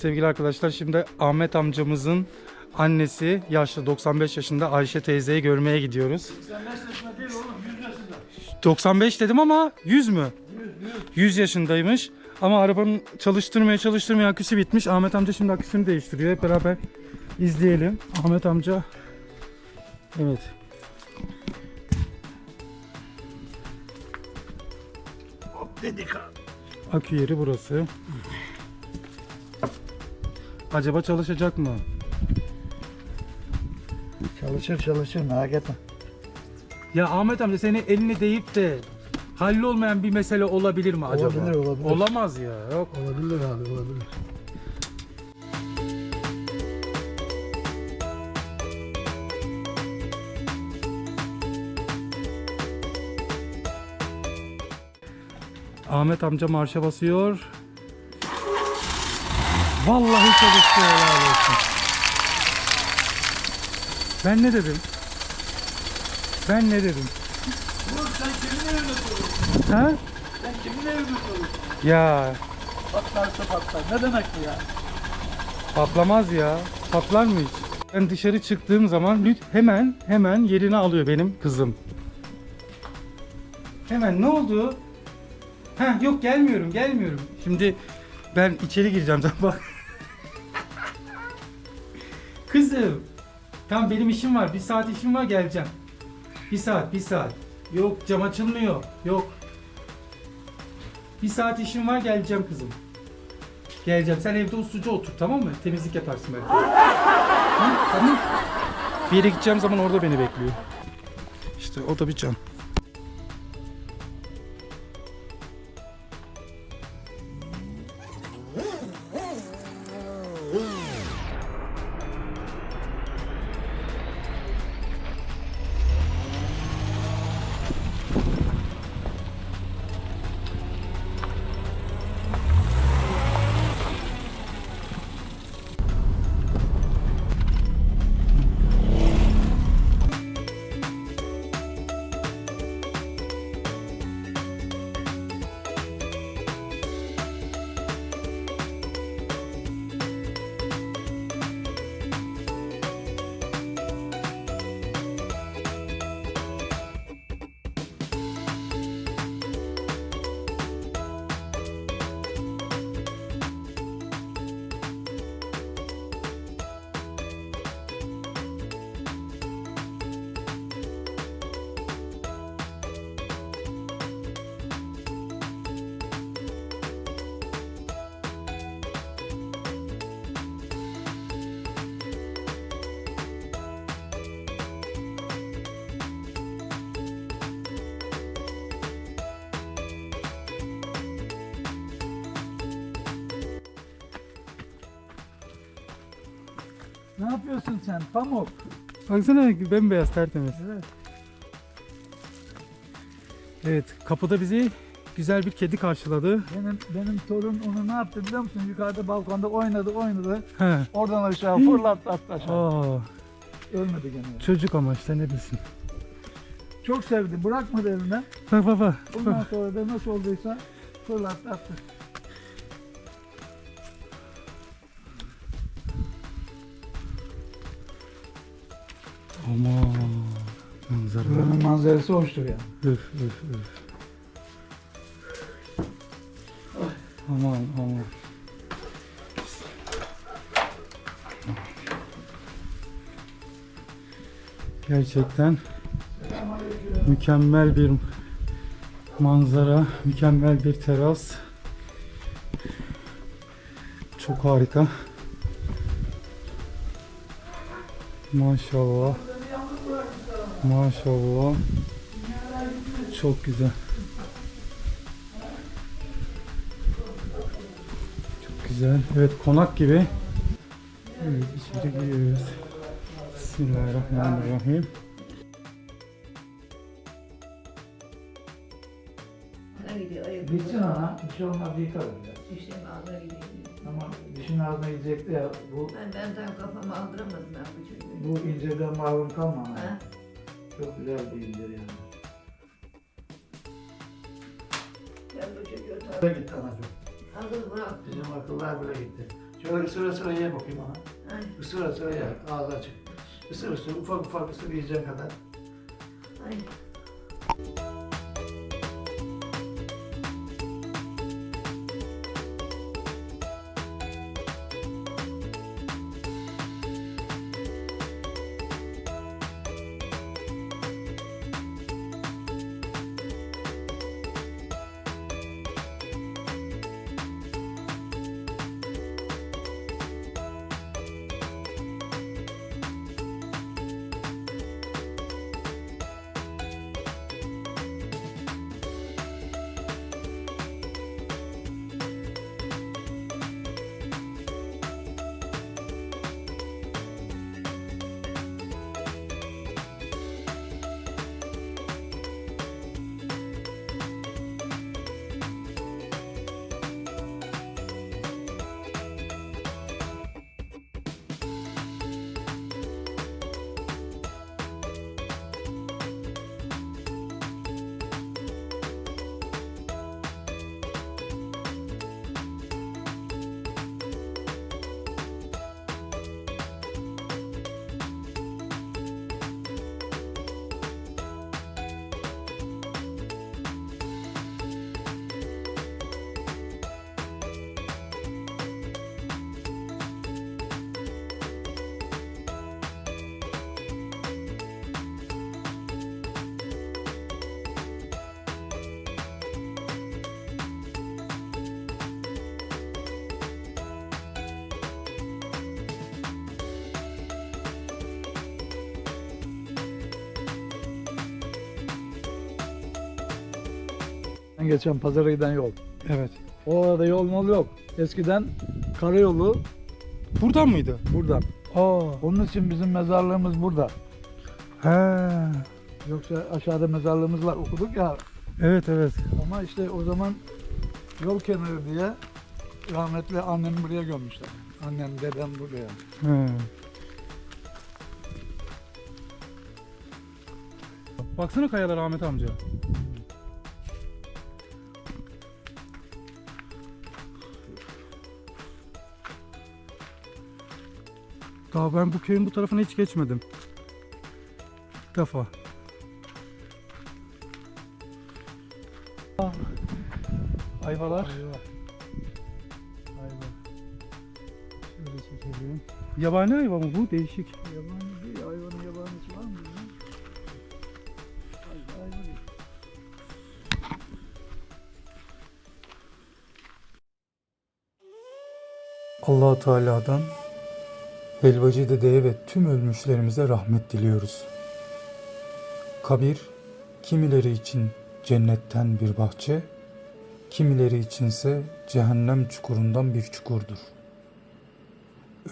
Sevgili arkadaşlar şimdi Ahmet amcamızın annesi yaşlı 95 yaşında Ayşe teyzeyi görmeye gidiyoruz. 95 dedim ama 100 mü? 100 yaşındaymış. Ama arabanın çalıştırmaya çalıştırmaya aküsü bitmiş. Ahmet amca şimdi aküsünü değiştiriyor. Hep beraber izleyelim. Ahmet amca Evet. Akü yeri burası. Acaba çalışacak mı? Çalışır çalışır merak etme. Ya Ahmet amca senin elini değip de hallolmayan bir mesele olabilir mi acaba? Olabilir, olabilir. Olamaz ya. Yok. Olabilir abi olabilir. Ahmet amca marşa basıyor. Vallahi çalıştı helal olsun. Ben ne dedim? Ben ne dedim? sen kimin evinde soruyorsun? Ha? Sen kimin evinde soruyorsun? Ya Patlarsa patlar. Ne demek bu ya? patlamaz ya. Patlar mı hiç? Ben dışarı çıktığım zaman lüt hemen hemen yerini alıyor benim kızım. Hemen ne oldu? Ha yok gelmiyorum gelmiyorum. Şimdi ben içeri gireceğim sen bak. Kızım. Tamam benim işim var. Bir saat işim var geleceğim. Bir saat bir saat. Yok cam açılmıyor. Yok. Bir saat işim var geleceğim kızım. Geleceğim. Sen evde usulca otur tamam mı? Temizlik yaparsın belki. Ha, tamam. Bir yere gideceğim zaman orada beni bekliyor. İşte o da bir can. Ne yapıyorsun sen? Pamuk. Baksana bembeyaz tertemiz. Evet. Evet kapıda bizi güzel bir kedi karşıladı. Benim benim torun onu ne yaptı biliyor musun? Yukarıda balkonda oynadı oynadı. He. Oradan aşağı fırlattı attı aşağı. Aa, Ölmedi gene. çocuk ama işte ne bilsin. Çok sevdi. Bırakmadı eline. Bak bak bak. Bundan sonra da nasıl olduysa fırlattı attı. Aman manzara. Buranın manzarası hoştur yani. Üf üf üf. Aman aman. Gerçekten mükemmel bir manzara, mükemmel bir teras. Çok harika. Maşallah. Maşallah. Çok güzel. Çok güzel. Evet konak gibi. Evet içeri giriyoruz. Bismillahirrahmanirrahim. Bitsin ana. Bir şey olmaz yıkarım ya. Dişlerim ağzına gidiyor. Ama dişin ağzına gidecekti ya. Bu, Ben, ben tam kafamı aldıramadım ben bu çocuğu. bu inceden mahrum kalma ana. Ha? Çok güzel bir ince yani. Ben bu çocuğu Buraya gitti anacığım. aldım bıraktım. Bizim akıllar bile gitti. Şöyle ısıra ısıra ye bakayım ona. Ay, Isıra ısıra ye. Ağzı açık. Isır ısır ufak ufak ısır yiyeceğin kadar. ay. Geçen pazara giden yol. Evet. O arada yol mol yok. Eskiden karayolu Buradan mıydı? buradan. Aa. Onun için bizim mezarlığımız burada. He. Yoksa aşağıda mezarlığımız var okuduk ya. Evet evet. Ama işte o zaman yol kenarı diye rahmetli annemi buraya gömmüşler. Annem, dedem buraya. He. Baksana kayalar Ahmet amca. Daha ben bu köyün bu tarafına hiç geçmedim. İlk defa. Ayvalar. Ayva. Şöyle çekelim. Yabani ayva mı bu? Değişik. Yabani değil, hayvanın yabanisi var mı? bizim? Ay- ayva değil. allah Teala'dan Helvacı dedeye ve tüm ölmüşlerimize rahmet diliyoruz. Kabir, kimileri için cennetten bir bahçe, kimileri içinse cehennem çukurundan bir çukurdur.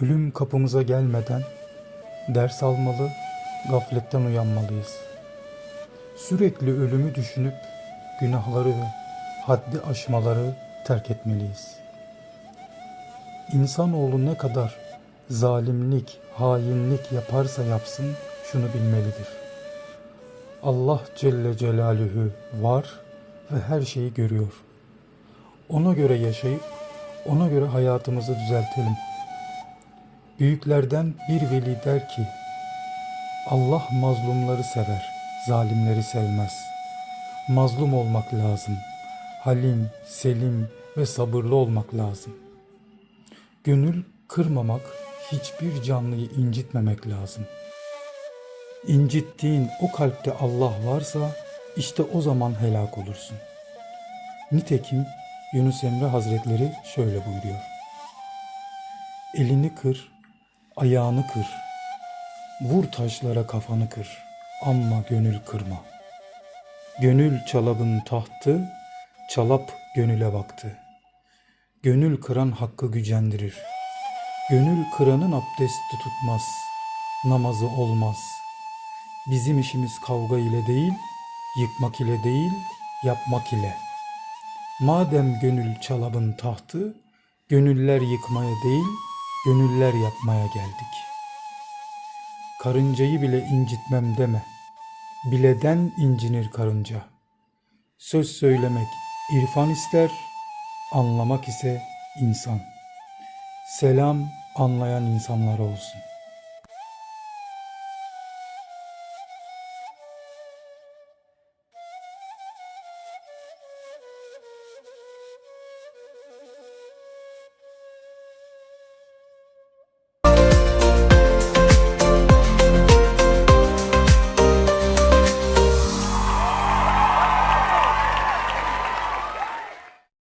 Ölüm kapımıza gelmeden ders almalı, gafletten uyanmalıyız. Sürekli ölümü düşünüp günahları ve haddi aşmaları terk etmeliyiz. İnsanoğlu ne kadar zalimlik, hainlik yaparsa yapsın şunu bilmelidir. Allah Celle Celaluhu var ve her şeyi görüyor. Ona göre yaşayıp ona göre hayatımızı düzeltelim. Büyüklerden bir veli der ki, Allah mazlumları sever, zalimleri sevmez. Mazlum olmak lazım. Halim, selim ve sabırlı olmak lazım. Gönül kırmamak, hiçbir canlıyı incitmemek lazım. İncittiğin o kalpte Allah varsa işte o zaman helak olursun. Nitekim Yunus Emre Hazretleri şöyle buyuruyor. Elini kır, ayağını kır, vur taşlara kafanı kır, amma gönül kırma. Gönül çalabın tahtı, çalap gönüle baktı. Gönül kıran hakkı gücendirir. Gönül kıranın abdesti tutmaz, namazı olmaz. Bizim işimiz kavga ile değil, yıkmak ile değil, yapmak ile. Madem gönül çalabın tahtı, gönüller yıkmaya değil, gönüller yapmaya geldik. Karıncayı bile incitmem deme. Bileden incinir karınca. Söz söylemek irfan ister, anlamak ise insan. Selam anlayan insanlara olsun.